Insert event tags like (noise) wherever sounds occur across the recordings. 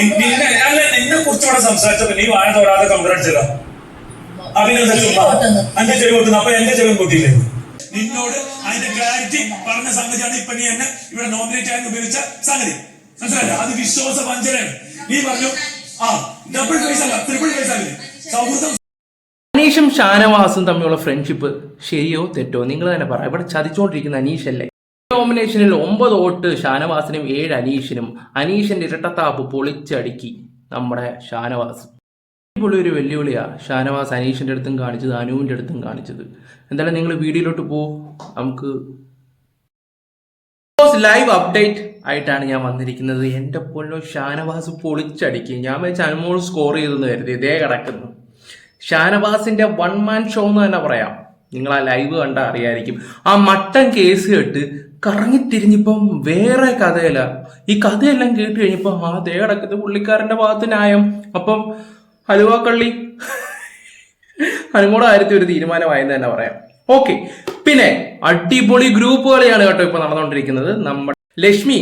നിന്നെ അല്ല നിന്നെ കുറിച്ച് ഇവിടെ സംസാരിച്ചപ്പോ നീ വാഴ തോരാതെ കമ്പറടിച്ചല്ലോ അഭിനന്ദ ചുമ്മാ. എന്റെ ചെവി കൊട്ടുന്നു അപ്പൊ എന്റെ ചെവി കൊട്ടിയില്ലേ നിന്നോട് അതിന്റെ ക്ലാരിറ്റി പറഞ്ഞ സംഗതിയാണ് ഇപ്പൊ നീ എന്നെ ഇവിടെ നോമിനേറ്റ് ആയി ഉപയോഗിച്ച സംഗതി. മനസ്സിലായില്ല അത് വിശ്വാസ വഞ്ചനയാണ്. നീ പറഞ്ഞു ആ ഡബിൾ പൈസ അല്ല ട്രിപ്പിൾ പൈസ അല്ലേ? സൗഹൃദം അനീഷും ഷാനവാസും തമ്മിലുള്ള ഫ്രണ്ട്ഷിപ്പ് ശരിയോ തെറ്റോ? നിങ്ങൾ തന്നെ പറ. ഇവിടെ ചതിച്ചോണ്ടിരിക്കുന്ന അനീഷല്ലേ? നോമിനേഷനിൽ ഒമ്പത് വോട്ട് ഷാനവാസിനും ഏഴ് അനീഷിനും അനീഷിന്റെ ഇരട്ടത്താപ്പ് പൊളിച്ചടുക്കി നമ്മുടെ ഷാനവാസ്. പുള്ളി ഒരു വെല്ലുവിളിയാണ് ഷാനവാസ് അനീഷിന്റെ അടുത്തും കാണിച്ചത് അനുവിന്റെ അടുത്തും കാണിച്ചത്. എന്തായാലും നിങ്ങൾ വീഡിയോയിലോട്ട് പോ. നമുക്ക് ലൈവ് അപ്ഡേറ്റ് ആയിട്ടാണ് ഞാൻ വന്നിരിക്കുന്നത്. എന്റെ പൊന്നോ ഷാനവാസ് പൊളിച്ചടിക്കും. ഞാൻ വെച്ച് അനുമോൾ സ്കോർ ചെയ്തെന്ന് കരുതി. ഇതേ കിടക്കുന്നു. ഷാനവാസിന്റെ വൺ മാൻ ഷോ എന്ന് തന്നെ പറയാം. നിങ്ങൾ ആ ലൈവ് കണ്ടാൽ അറിയായിരിക്കും. ആ മട്ടൻ കേസ് കേട്ട് കറങ്ങിത്തിരിഞ്ഞിപ്പം വേറെ കഥയല്ല. ഈ കഥയെല്ലാം കേട്ട് കഴിഞ്ഞപ്പോൾ ആ ദേടക്കത്ത് പുള്ളിക്കാരന്റെ ഭാഗത്ത് ന്യായം. അപ്പം ഹലുവാക്കള്ളി കള്ളി. അനുമോടെ കാര്യത്തിൽ ഒരു തീരുമാനമായെന്ന് തന്നെ പറയാം. ഓക്കെ. പിന്നെ അടിപൊളി ഗ്രൂപ്പ് കളിയാണ് കേട്ടോ ഇപ്പൊ നടന്നുകൊണ്ടിരിക്കുന്നത്. നമ്മുടെ ലക്ഷ്മി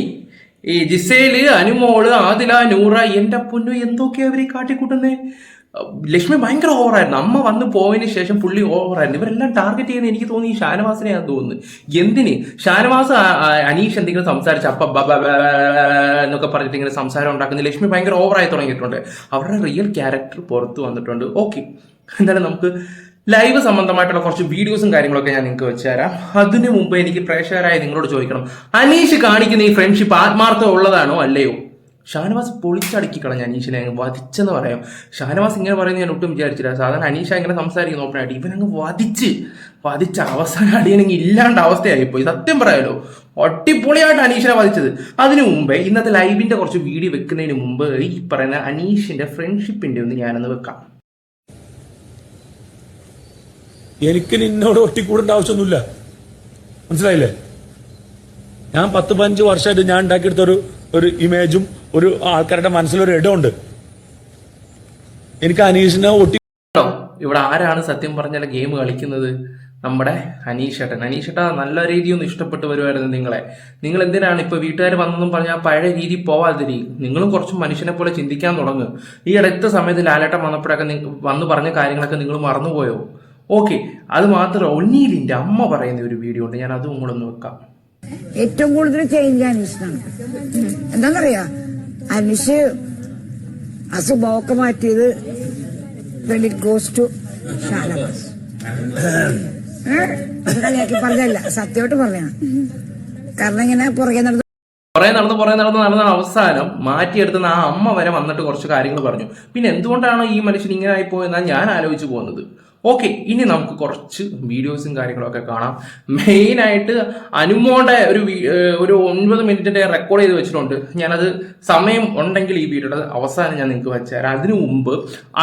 ഈ ജിസേൽ അനുമോൾ ആദില നൂറ എന്റെ പൊന്നു എന്തൊക്കെയാ അവർ കാട്ടിക്കൂട്ടുന്നേ? ലക്ഷ്മി ഭയങ്കര ഓവറായിരുന്നു. അമ്മ വന്ന് പോയതിന് ശേഷം പുള്ളി ഓവറായിരുന്നു. ഇവരെല്ലാം ടാർഗറ്റ് ചെയ്യുന്ന എനിക്ക് തോന്നി ഈ ഷാനവാസിനെയാന്ന് തോന്നുന്നു. എന്തിന്? ഷാനവാസ് അനീഷ് എന്തെങ്കിലും സംസാരിച്ച അപ്പ എന്നൊക്കെ പറഞ്ഞിട്ട് ഇങ്ങനെ സംസാരം ഉണ്ടാക്കുന്ന. ലക്ഷ്മി ഭയങ്കര ഓവറായി തുടങ്ങിയിട്ടുണ്ട്. അവരുടെ റിയൽ ക്യാരക്ടർ പുറത്തു വന്നിട്ടുണ്ട്. ഓക്കെ എന്തായാലും നമുക്ക് ലൈവ് സംബന്ധമായിട്ടുള്ള കുറച്ച് വീഡിയോസും കാര്യങ്ങളൊക്കെ ഞാൻ നിങ്ങൾക്ക് വെച്ചുതരാം. അതിനു മുമ്പ് എനിക്ക് പ്രേക്ഷകരായി നിങ്ങളോട് ചോദിക്കണം. അനീഷ് കാണിക്കുന്ന ഈ ഫ്രണ്ട്ഷിപ്പ് ആത്മാർത്ഥം ഉള്ളതാണോ അല്ലയോ? ഷാനവാസ് പൊളിച്ചടക്കി കളഞ്ഞ അനീഷിനെ അങ്ങ് വധിച്ചെന്ന് പറയാം. ഷാനവാസ് ഇങ്ങനെ പറയുന്നത് ഞാൻ ഒട്ടും വിചാരിച്ചില്ല സാധാരണ അനീഷ ഇങ്ങനെ സംസാരിക്കുന്ന ഓപ്പണായിട്ട് ഇവനങ്ങ് വധിച്ച് വധിച്ച അവസാനം അടിയനെങ്കിൽ ഇല്ലാണ്ട് അവസ്ഥയായിപ്പോയി. സത്യം പറയാലോ ഒട്ടിപ്പൊളിയായിട്ട് അനീഷിനെ വധിച്ചത്. അതിനു മുമ്പേ ഇന്നത്തെ ലൈവിന്റെ കുറച്ച് വീഡിയോ വെക്കുന്നതിന് മുമ്പ് ഈ പറയുന്ന അനീഷിന്റെ ഫ്രണ്ട്ഷിപ്പിന്റെ ഒന്ന് ഞാനൊന്ന് വെക്കാം. എനിക്ക് നിന്നോട് ഒട്ടിക്കൂടേണ്ട ആവശ്യമൊന്നുമില്ല. മനസ്സിലായില്ലേ? ഞാൻ പത്ത് പതിനഞ്ച് വർഷമായിട്ട് ഞാൻ ഉണ്ടാക്കിയെടുത്ത ഒരു ഒരു ഇമേജും ഒരു ആൾക്കാരുടെ മനസ്സിലൊരു ഇടമുണ്ട്. എനിക്ക് അനീഷിനെ ഒട്ടി ഇവിടെ ആരാണ് സത്യം പറഞ്ഞാൽ ഗെയിം കളിക്കുന്നത്? നമ്മുടെ അനീഷേട്ടൻ. അനീഷേട്ട നല്ല രീതിയൊന്നും ഇഷ്ടപ്പെട്ട് വരുമായിരുന്നു നിങ്ങളെ. നിങ്ങൾ എന്തിനാണ് ഇപ്പൊ വീട്ടുകാർ വന്നതെന്നും പറഞ്ഞാൽ പഴയ രീതി പോവാതിരി നിങ്ങളും കുറച്ച് മനുഷ്യനെ പോലെ ചിന്തിക്കാൻ തുടങ്ങും. ഈ അടുത്ത സമയത്ത് ലാലേട്ടൻ വന്നപ്പോഴൊക്കെ വന്ന് പറഞ്ഞ കാര്യങ്ങളൊക്കെ നിങ്ങൾ മറന്നുപോയോ? ഓക്കെ. അത് മാത്രം ഒന്നീലിന്റെ അമ്മ പറയുന്ന ഒരു വീഡിയോ ഉണ്ട്. ഞാൻ അതും കൂടെ ഒന്ന് വെക്കാം. ഏറ്റവും കൂടുതൽ ചേഞ്ച് അനീഷിനാണ്. എന്താന്നറിയാ? അനീഷ് ആ സ്വഭാവമൊക്കെ മാറ്റിയത് ക്രെഡിറ്റ് ഗോസ് ടു കാരണം നടന്ന് നടന്ന് നടന്ന് നടന്ന അവസാനം മാറ്റിയെടുത്തുന്ന ആ അമ്മ വരെ വന്നിട്ട് കുറച്ച് കാര്യങ്ങൾ പറഞ്ഞു. പിന്നെ എന്തുകൊണ്ടാണ് ഈ മനുഷ്യൻ ഇങ്ങനെ ആയി പോയെന്നാണ് ഞാൻ ആലോചിച്ചു പോകുന്നത്? ഓക്കെ ഇനി നമുക്ക് കുറച്ച് വീഡിയോസും കാര്യങ്ങളൊക്കെ കാണാം. മെയിനായിട്ട് അനുമോന്റെ ഒരു ഒരു ഒൻപത് മിനിറ്റിന്റെ റെക്കോർഡ് ചെയ്ത് വെച്ചിട്ടുണ്ട്. ഞാനത് സമയം ഉണ്ടെങ്കിൽ ഈ വീഡിയോയുടെ അവസാനം ഞാൻ നിങ്ങൾക്ക് വെച്ചുതരാം അതിനു മുമ്പ്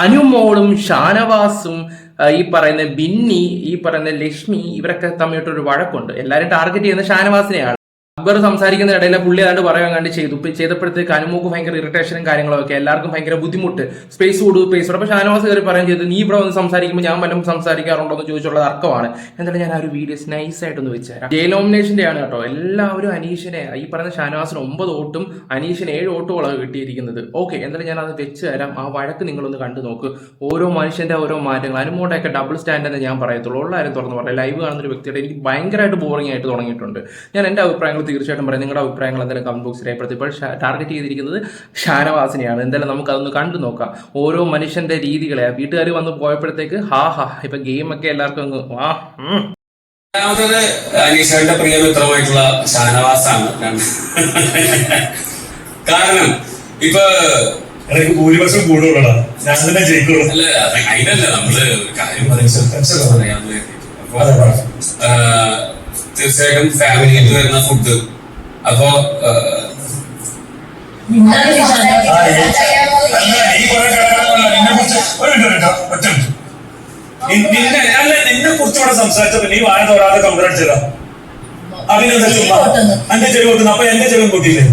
അനുമോളും ഷാനവാസും ഈ പറയുന്ന ബിന്നി ഈ പറയുന്ന ലക്ഷ്മി ഇവരൊക്കെ തമ്മിലിട്ടൊരു വഴക്കുണ്ട്. എല്ലാരും ടാർഗറ്റ് ചെയ്യുന്ന ഷാനവാസിനെയാണ്. അക്ബർ സംസാരിക്കുന്ന ഇടയിലെ പുള്ളി അതായത് പറയാൻ കണ്ടി ചെയ്തു. ചെയ്തപ്പോഴത്തേക്ക് അനുമൂക്ക് ഭയങ്കര ഇറിറ്റേഷനും കാര്യങ്ങളൊക്കെ എല്ലാവർക്കും ഭയങ്കര ബുദ്ധിമുട്ട്. സ്പേസ് കൊടു സ്പേസ് കൊടു. പക്ഷെ ഷാനവാസ് കയറി പറയാൻ ചെയ്തു നീ ഇവിടെ വന്ന് സംസാരിക്കുമ്പോൾ ഞാൻ വല്ലതും സംസാരിക്കാറുണ്ടോ? എന്ന് ചോദിച്ചുള്ള തർക്കമാണ്. എന്തായാലും ഞാൻ ആ ഒരു വീഡിയോസ് നൈസ് ആയിട്ടൊന്ന് വെച്ചുതരാം. ജെ നോമിനേഷന്റെ ആണ് കേട്ടോ. എല്ലാവരും അനീഷിനെ ഈ പറയുന്ന ഷാനവാസിന് ഒമ്പത് വോട്ടും അനീഷിന് ഏഴ് വോട്ടുകളൊക്കെ കിട്ടിയിരിക്കുന്നത്. ഓക്കെ എന്തായാലും ഞാൻ അത് വെച്ച് തരാം ആ വഴക്ക് നിങ്ങളൊന്ന് കണ്ടു നോക്ക്. ഓരോ മനുഷ്യന്റെ ഓരോ മാറ്റങ്ങൾ. അനുമോട്ടൊക്കെ ഡബിൾ സ്റ്റാൻഡ് എന്ന് ഞാൻ പറയത്തുള്ളൂ. ഉള്ള കാര്യം തുറന്ന് പറയാം. ലൈവ് കാണുന്ന ഒരു വ്യക്തിയുടെ എനിക്ക് ഭയങ്കരമായിട്ട് ബോറിംഗ് ആയിട്ട് തുടങ്ങിയിട്ടുണ്ട്. ഞാൻ എന്റെ അഭിപ്രായങ്ങൾ തീർച്ചയായിട്ടും പറയാം. നിങ്ങളുടെ അഭിപ്രായങ്ങൾ എന്തായാലും കമന്റ് ബോക്സിൽ രേഖപ്പെടുത്തി. ഇപ്പോൾ ടാർഗറ്റ് ചെയ്തിരിക്കുന്നത് ഷാനവാസിനെയാണ്. എന്തായാലും നമുക്കതൊന്ന് കണ്ടു നോക്കാം. ഓരോ മനുഷ്യന്റെ രീതികളെ. വീട്ടുകാർ വന്ന് പോയപ്പോഴത്തേക്ക് ഹാ ഹാ ഇപ്പൊ ഗെയിമൊക്കെ എല്ലാവർക്കും അങ്ങ് ആ. രണ്ടാമത്തത് അനീഷയുടെ പ്രിയമിത്രമായിട്ടുള്ള ഷാനവാസാണ്. കാരണം ഇപ്പൊ എനിക്ക് ഭൂരിപക്ഷം കൂടുതലാണ് ഞാൻ തന്നെ ജയിക്കുള്ളൂ. അല്ല അത് അതിനല്ല. നമ്മൾ കാര്യം പറയാൻ അപ്പൊ അതെ, പറ. ആ, തീർച്ചയായിട്ടും ഫാമിലിയിട്ട് വരുന്ന ഫുഡ് അപ്പോ നിന്നെ അല്ല നിന്നെ കുറിച്ച് ഇവിടെ സംസാരിച്ചപ്പോ നീ വാഴ തോരാതെ ചെയ്ത അഭിനന്ദ ചുമ്മാ എന്റെ ചെവി കൊട്ടുന്നു. അപ്പൊ എന്റെ ചെവി കൂട്ടിയില്ലേ?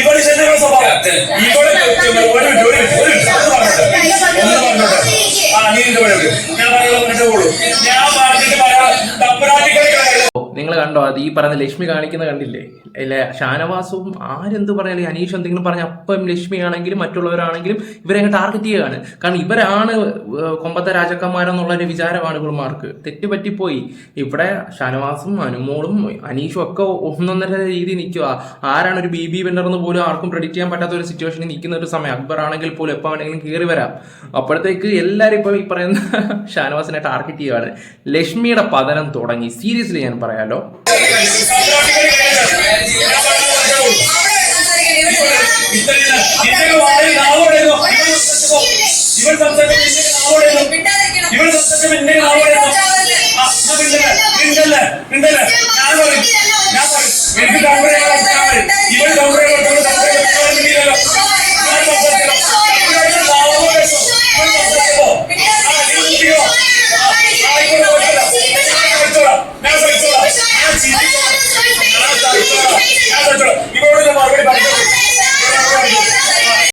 ഇവൾ ശരിയുള്ള സ്വഭാവം? ഇവളെ ഒരു മിനിറ്റ് ഒരു മിനിറ്റ് ഒരു മിനിറ്റ്. ഒന്ന് പറഞ്ഞോട്ടെ. ആ നീ ഇത് ഞാൻ പറയുന്നത് ഞാൻ പറഞ്ഞിട്ട് പറയാം തപ്പനാട്ടി കളികളായിരുന്നു നിങ്ങൾ കണ്ടോ? അത് ഈ പറഞ്ഞ ലക്ഷ്മി കാണിക്കുന്ന കണ്ടില്ലേ? അല്ലെ? ഷാനവാസും ആരെന്ത് പറഞ്ഞാലും അനീഷ് എന്തെങ്കിലും പറഞ്ഞ അപ്പം ലക്ഷ്മി ആണെങ്കിലും മറ്റുള്ളവരാണെങ്കിലും ഇവരെ ടാർഗറ്റ് ചെയ്യുകയാണ്. കാരണം ഇവരാണ് കൊമ്പത്തെ രാജാക്കന്മാരെന്നുള്ള ഒരു വിചാരമാണ് ഇവളുമാർക്ക് തെറ്റുപറ്റിപ്പോയി. ഇവിടെ ഷാനവാസും അനുമോളും അനീഷും ഒക്കെ ഒന്നൊന്നര രീതി നിൽക്കുക. ആരാണ് ഒരു ബി ബി വെണ്ടർ എന്ന് പോലും ആർക്കും പ്രെഡിക്റ്റ് ചെയ്യാൻ പറ്റാത്ത ഒരു സിറ്റുവേഷനിൽ നിൽക്കുന്ന ഒരു സമയം. അക്ബർ ആണെങ്കിൽ പോലും എപ്പോൾ വേണമെങ്കിലും കയറി വരാം. അപ്പോഴത്തേക്ക് എല്ലാവരും ഇപ്പോൾ ഈ പറയുന്ന (laughs) ഷാനവാസിനെ ടാർഗറ്റ് ചെയ്യുകയാണ്. ലക്ഷ്മിയുടെ പതനം തുടങ്ങി. സീരിയസ്ലി ഞാൻ പറയാലോ ഇവൾ സംസാരിക്കും ഇവൾ സംസാരിക്കും എന്റെ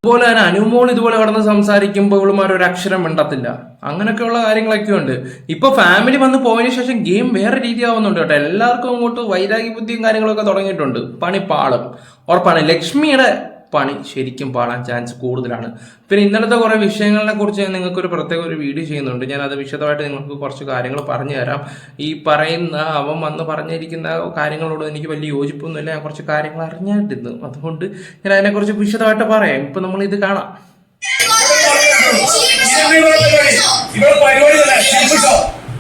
അതുപോലെ തന്നെ അനുമോൾ ഇതുപോലെ കടന്ന് സംസാരിക്കുമ്പോൾ ഇവളുമാർ ഒരു അക്ഷരം മിണ്ടത്തില്ല. അങ്ങനെയൊക്കെയുള്ള കാര്യങ്ങളൊക്കെ ഉണ്ട് ഇപ്പൊ ഫാമിലി വന്ന് പോയതിനു ശേഷം ഗെയിം വേറെ രീതിയാവുന്നുണ്ട് കേട്ടോ. എല്ലാവർക്കും അങ്ങോട്ട് വൈരാഗ്യ ബുദ്ധിയും കാര്യങ്ങളൊക്കെ തുടങ്ങിയിട്ടുണ്ട്. പണി പാളും ഉറപ്പാണ്. ലക്ഷ്മിയുടെ പണി ശരിക്കും പാടാൻ ചാൻസ് കൂടുതലാണ്. പിന്നെ ഇന്നലത്തെ കുറേ വിഷയങ്ങളെ കുറിച്ച് നിങ്ങൾക്ക് ഒരു പ്രത്യേക ഒരു വീഡിയോ ചെയ്യുന്നുണ്ട്. ഞാൻ അത് വിശദമായിട്ട് നിങ്ങൾക്ക് കുറച്ച് കാര്യങ്ങൾ പറഞ്ഞു തരാം. ഈ പറയുന്ന അവൻ വന്ന് പറഞ്ഞിരിക്കുന്ന കാര്യങ്ങളോട് എനിക്ക് വലിയ യോജിപ്പൊന്നുമില്ല. ഞാൻ കുറച്ച് കാര്യങ്ങൾ അറിഞ്ഞായിരുന്നു അതുകൊണ്ട് ഞാൻ അതിനെക്കുറിച്ച് വിശദമായിട്ട് പറയാം. ഇപ്പൊ നമ്മൾ ഇത് കാണാം. ഇവിടെ പരിപാടി ചിരിപ്പ് ഷോ.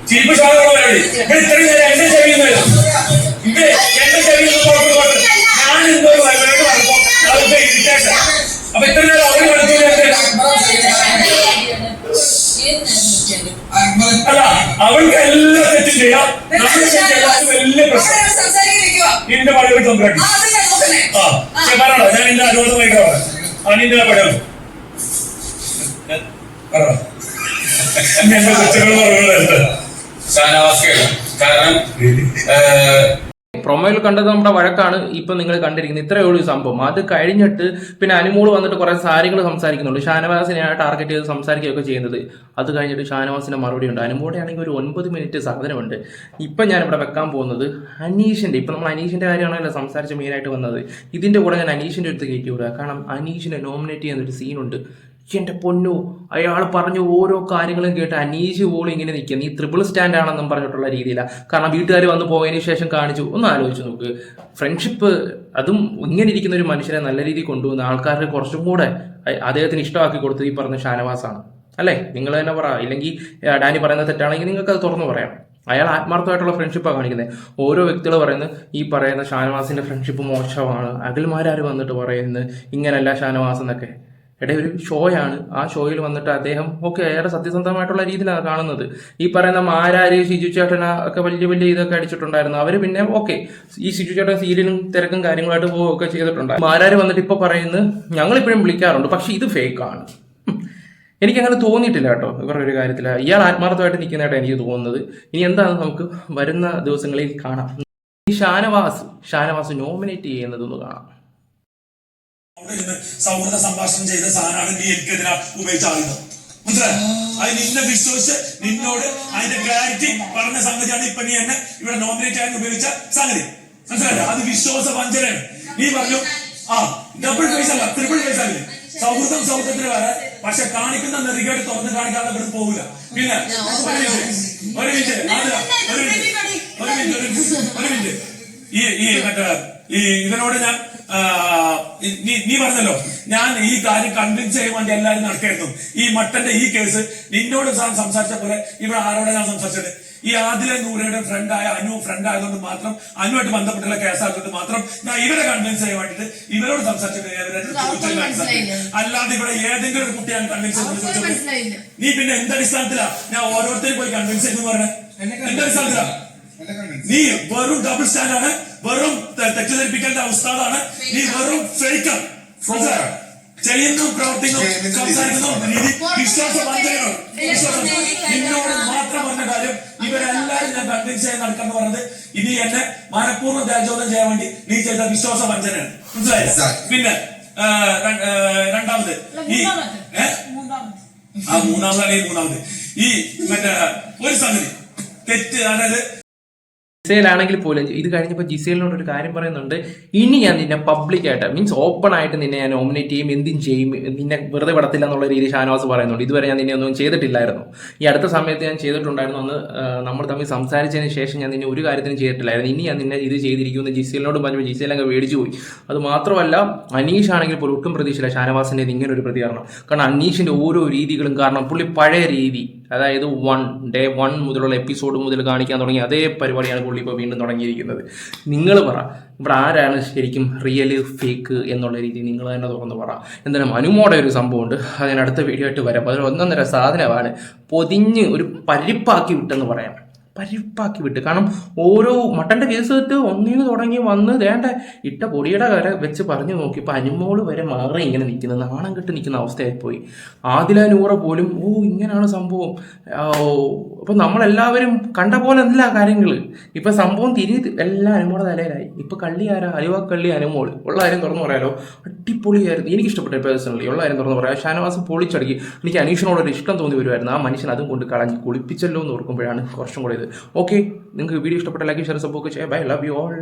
ചിരിപ്പ് ഷോ പരിപാടി. ഇത്രയും നേരം എന്റെ ചെവിയുന്നു നിന്റെ പഴയ കൊച്ചുകൾ പറയുന്നത് ഷാനവാസ് കാരണം പ്രൊമോയിൽ കണ്ടത് നമ്മുടെ വഴക്കാണ് ഇപ്പൊ നിങ്ങൾ കണ്ടിരിക്കുന്നത്. ഇത്രയേ ഉള്ളൂ സംഭവം. അത് കഴിഞ്ഞിട്ട് പിന്നെ അനുമോൾ വന്നിട്ട് കുറെ കാര്യങ്ങൾ സംസാരിക്കുന്നുള്ളൂ ഷാനവാസിനെയാണ് ടാർഗറ്റ് ചെയ്ത് സംസാരിക്കുകയൊക്കെ ചെയ്യുന്നത്. അത് കഴിഞ്ഞിട്ട് ഷാനവാസിന്റെ മറുപടി ഉണ്ട്. അനുമോടെ ആണെങ്കിൽ ഒരു ഒൻപത് മിനിറ്റ് സാധനമുണ്ട്. ഇപ്പൊ ഞാൻ ഇവിടെ വെക്കാൻ പോകുന്നത് അനീഷിന്റെ ഇപ്പൊ നമ്മൾ അനീഷിന്റെ കാര്യമാണല്ലോ സംസാരിച്ച് മെയിനായിട്ട് വന്നത്. ഇതിന്റെ കൂടെ ഞാൻ അനീഷിന്റെ അടുത്ത് കയറ്റി വിടുക. കാരണം അനീഷിനെ നോമിനേറ്റ് ചെയ്യുന്ന ഒരു സീനുണ്ട് എന്റെ പൊന്നു അയാൾ പറഞ്ഞു ഓരോ കാര്യങ്ങളും കേട്ട് അനീഷ് പോലും ഇങ്ങനെ നിൽക്കുക. നീ ത്രിപിൾ സ്റ്റാൻഡ് ആണെന്നും പറഞ്ഞിട്ടുള്ള രീതിയിലാണ് കാരണം വീട്ടുകാർ വന്ന് പോയതിന് ശേഷം കാണിച്ചു. ഒന്ന് ആലോചിച്ച് നോക്ക്. ഫ്രണ്ട്ഷിപ്പ് അതും ഇങ്ങനെ ഇരിക്കുന്ന ഒരു മനുഷ്യനെ നല്ല രീതിയിൽ കൊണ്ടുവന്ന ആൾക്കാർക്ക് കുറച്ചും കൂടെ അദ്ദേഹത്തിന് ഇഷ്ടമാക്കി കൊടുത്തത് ഈ പറഞ്ഞ ഷാനവാസാണ്. അല്ലേ? നിങ്ങൾ തന്നെ പറ. ഇല്ലെങ്കിൽ ഡാനി പറയുന്നത് തെറ്റാണെങ്കിൽ നിങ്ങൾക്ക് അത് തുറന്നു പറയാം. അയാൾ ആത്മാർത്ഥമായിട്ടുള്ള ഫ്രണ്ട്ഷിപ്പാണ് കാണിക്കുന്നത് ഓരോ വ്യക്തികൾ പറയുന്നത് ഈ പറയുന്ന ഷാനവാസിന്റെ ഫ്രണ്ട്ഷിപ്പ് മോശമാണ്. അഖിൽമാരാർ വന്നിട്ട് പറയുന്നത് ഇങ്ങനല്ല ഷാനവാസ് എന്നൊക്കെ. ഇടയിൽ ഒരു ഷോയാണ്. ആ ഷോയിൽ വന്നിട്ട് അദ്ദേഹം ഓക്കെ ഏറെ സത്യസന്ധമായിട്ടുള്ള രീതിയിലാണ് കാണുന്നത്. ഈ പറയുന്ന മാരാര് ഷിജു ചേട്ടന ഒക്കെ വലിയ വലിയ ഇതൊക്കെ അടിച്ചിട്ടുണ്ടായിരുന്നു. അവർ പിന്നെ ഓക്കെ. ഈ ഷിജു ചേട്ടൻ സീരിയലും തിരക്കും കാര്യങ്ങളായിട്ട് പോവുകയൊക്കെ ചെയ്തിട്ടുണ്ട്. മാരാര് വന്നിട്ട് ഇപ്പൊ പറയുന്നത് ഞങ്ങൾ ഇപ്പോഴും വിളിക്കാറുണ്ട് പക്ഷെ ഇത് ഫേക്കാണ്. എനിക്ക് അങ്ങനെ തോന്നിയിട്ടില്ല കേട്ടോ ഇവരുടെ ഒരു കാര്യത്തിൽ ഇയാൾ ആത്മാർത്ഥമായിട്ട് നിൽക്കുന്നതായിട്ട് എനിക്ക് തോന്നുന്നത്. ഇനി എന്താണ് നമുക്ക് വരുന്ന ദിവസങ്ങളിൽ കാണാം. ഈ ഷാനവാസ് ഷാനവാസ് നോമിനേറ്റ് ചെയ്യുന്നതൊന്ന് കാണാം. അവിടെ ഇരുന്ന് സൗഹൃദ സംഭാഷണം ചെയ്ത സാധനമാണ് നീ എനിക്കെതിരെ ഉപയോഗിച്ച മനസ്സിലായോ? അത് നിന്നെ വിശ്വസിച്ച് നിന്നോട് അതിന്റെ ക്ലാരിറ്റി പറഞ്ഞ സംഗതിയാണ് ഇപ്പൊ നീ എന്നെ ഇവിടെ നോമിനേറ്റ് ചെയ്യാൻ ഉപയോഗിച്ച സംഗതി. മനസ്സിലായോ? അത് വിശ്വാസ വഞ്ചനയാണ്. നീ പറഞ്ഞു ആ ഡബിൾ പൈസ അല്ല ട്രിപ്പിൾ പൈസ അല്ലേ? സൗഹൃദം സൗഹൃദത്തിന് വേറെ പക്ഷെ കാണിക്കുന്ന നെറികേട് തുറന്ന് കാണിക്കാതെ ഇവിടെ പോകില്ല പിന്നെ ഒരു മിനിറ്റ് ഒരു മിനിറ്റ് ആതിര, ഒരു മിനിറ്റ് ഒരു മിനിറ്റ് ഒരു മിനിറ്റ് ഒരു മിനിറ്റ് ഈ ഈ മറ്റേ ഈ ഇവനോട് ഞാൻ നീ നീ പറഞ്ഞല്ലോ ഞാൻ ഈ കാര്യം കൺവിൻസ് ചെയ്യാൻ വേണ്ടി എല്ലാവരും നടക്കായിരുന്നു. ഈ മട്ടന്റെ ഈ കേസ് നിന്നോട് സംസാരിച്ച പോലെ ഇവിടെ ആരോടെ ഞാൻ സംസാരിച്ചത്? ഈ ആദിലെ നൂറയുടെ ഫ്രണ്ടായ അനു ഫ്രണ്ട് ആയതുകൊണ്ട് മാത്രം അനുമായിട്ട് ബന്ധപ്പെട്ടുള്ള കേസായതുകൊണ്ട് മാത്രം ഞാൻ ഇവരെ കൺവിൻസ് ചെയ്യാൻ വേണ്ടിട്ട് ഇവരോട് സംസാരിച്ചിട്ട് അല്ലാതെ ഇവിടെ ഏതെങ്കിലും ഒരു കുട്ടിയാണ് കൺവിൻസ് ചെയ്യുന്നത് നീ പിന്നെ എന്തടിസ്ഥാനത്തിലാ ഞാൻ ഓരോരുത്തരും പോയി കൺവിൻസ് ചെയ്യുന്നു പറഞ്ഞ എന്തടിസ്ഥാനത്തിലാ നീ വെറും ഡബിൾ സ്റ്റാൻഡ് ആണ്. വെറും തെറ്റിദ്ധരിപ്പിക്കേണ്ട അവസ്ഥകളാണ്. നീ വെറും ഫേക്ക് ചെയ്യുന്നു പ്രവർത്തിക്കുന്നു സംസാരിക്കുന്നു വഞ്ചനയാണ് നിന്നോട് മാത്രം പറഞ്ഞ കാര്യം ഇവരെല്ലാരും ഞാൻ കൺവിൻസ് ചെയ്യാൻ നടക്കാന്ന് പറഞ്ഞത് ഇനി എന്നെ മനഃപൂർവം ദേജോധം ചെയ്യാൻ വേണ്ടി നീ ചെയ്ത വിശ്വാസ വഞ്ചനയാണ് മനസ്സിലായോ പിന്നെ രണ്ടാമത് ഈ ആ മൂന്നാമതാണ് ഈ മൂന്നാമത്. ഈ മറ്റേ ഒരു സംഗതി. തെറ്റ് അതായത് ജിസയിലാണെങ്കിൽ പോലും ഇത് കഴിഞ്ഞപ്പോൾ ജിസയിലിനോട് ഒരു കാര്യം പറയുന്നുണ്ട്. ഇനി ഞാൻ നിന്നെ പബ്ലിക്കായിട്ട് മീൻസ് ഓപ്പൺ ആയിട്ട് നിന്നെ ഞാൻ നോമിനേറ്റ് ചെയ്യും എന്തും ചെയ്യും നിന്നെ വെറുതെ വിടത്തില്ല എന്നുള്ള രീതിയിൽ ഷാനവാസ് പറയുന്നുണ്ട്. ഇതുവരെ ഞാൻ നിന്നെ ഒന്നും ചെയ്തിട്ടില്ലായിരുന്നു. ഈ അടുത്ത സമയത്ത് ഞാൻ ചെയ്തിട്ടുണ്ടായിരുന്നു അന്ന് നമ്മൾ തമ്മിൽ സംസാരിച്ചതിന് ശേഷം ഞാൻ നിന്നെ ഒരു കാര്യത്തിനും ചെയ്തിട്ടില്ലായിരുന്നു. ഇനി ഞാൻ നിന്നെ ഇത് ചെയ്തിരിക്കുമെന്ന് ജിസയിലിനോട് പറഞ്ഞു അങ്ങ് മേടിച്ചു പോയി. അത് മാത്രമല്ല അനീഷ് ആണെങ്കിൽ പോലും ഒട്ടും പ്രതീക്ഷയില്ല ഷാനവാസിന്റെ ഇങ്ങനെ ഒരു പ്രതികരണം. കാരണം അനീഷിന്റെ ഓരോ രീതികളും കാരണം പുള്ളി പഴയ രീതി. അതായത് വൺ ഡേ വൺ മുതലുള്ള എപ്പിസോഡ് മുതൽ കാണിക്കാൻ തുടങ്ങി അതേ പരിപാടിയാണ് പുള്ളി ഇപ്പോൾ വീണ്ടും തുടങ്ങിയിരിക്കുന്നത്. നിങ്ങൾ പറ ഇവിടെ ആരാണ് ശരിക്കും റിയൽ ഫേക്ക് എന്നുള്ള രീതി നിങ്ങൾ തന്നെ തുറന്ന് പറ. എന്തായാലും അനുമോടെ ഒരു സംഭവമുണ്ട്. അതിനടുത്ത വീഡിയോ ആയിട്ട് വരാം. അതിൽ ഒന്നൊന്നര സാധനമാണ്. പൊതിഞ്ഞ് ഒരു പരിപ്പാക്കി വിട്ടെന്ന് പറയാം. പരിപ്പാക്കി വിട്ട്. കാരണം ഓരോ മട്ടന്റെ കേസ് ഇട്ട് ഒന്നിന് തുടങ്ങി വന്ന് വേണ്ട ഇട്ട പൊടിയുടെ കര വെച്ച് പറഞ്ഞു നോക്കി. ഇപ്പം അനുമോൾ വരെ മാറി ഇങ്ങനെ നിൽക്കുന്നത് നാണം കെട്ട് നിൽക്കുന്ന അവസ്ഥയായിപ്പോയി. ആദില നൂറ പോലും ഓ ഇങ്ങനെയാണ് സംഭവം. അപ്പം നമ്മളെല്ലാവരും കണ്ട പോലെ അല്ല കാര്യങ്ങൾ ഇപ്പം സംഭവം തിരി എല്ലാം അനുമോടെ തലയിലായി. ഇപ്പം കള്ളി ആരാ? അലുവ കള്ളി അനുമോൾ. ഉള്ള കാര്യം തുറന്നു പറയാലോ. അടിപൊളിയായിരുന്നു. എനിക്ക് ഇഷ്ടപ്പെട്ട പേഴ്സണലി ഉള്ള കാര്യം തുറന്നു പറയാം. ഷാനവാസ് പൊളിച്ചടക്കി. എനിക്ക് അനീഷിനോടൊരു ഇഷ്ടം തോന്നി വരുമായിരുന്നു ആ മനുഷ്യൻ അതും കൊണ്ട് കളഞ്ഞ് കുളിപ്പിച്ചല്ലോ എന്ന് ഓർക്കുമ്പോഴാണ് കുറച്ചും കൂടെ ഓക്കെ നിങ്ങൾക്ക് വീഡിയോ ഇഷ്ടപ്പെട്ട ലൈക്ക് ഷെയർ സപ്പോർട്ട് ചെയ്യാം. Bye love you all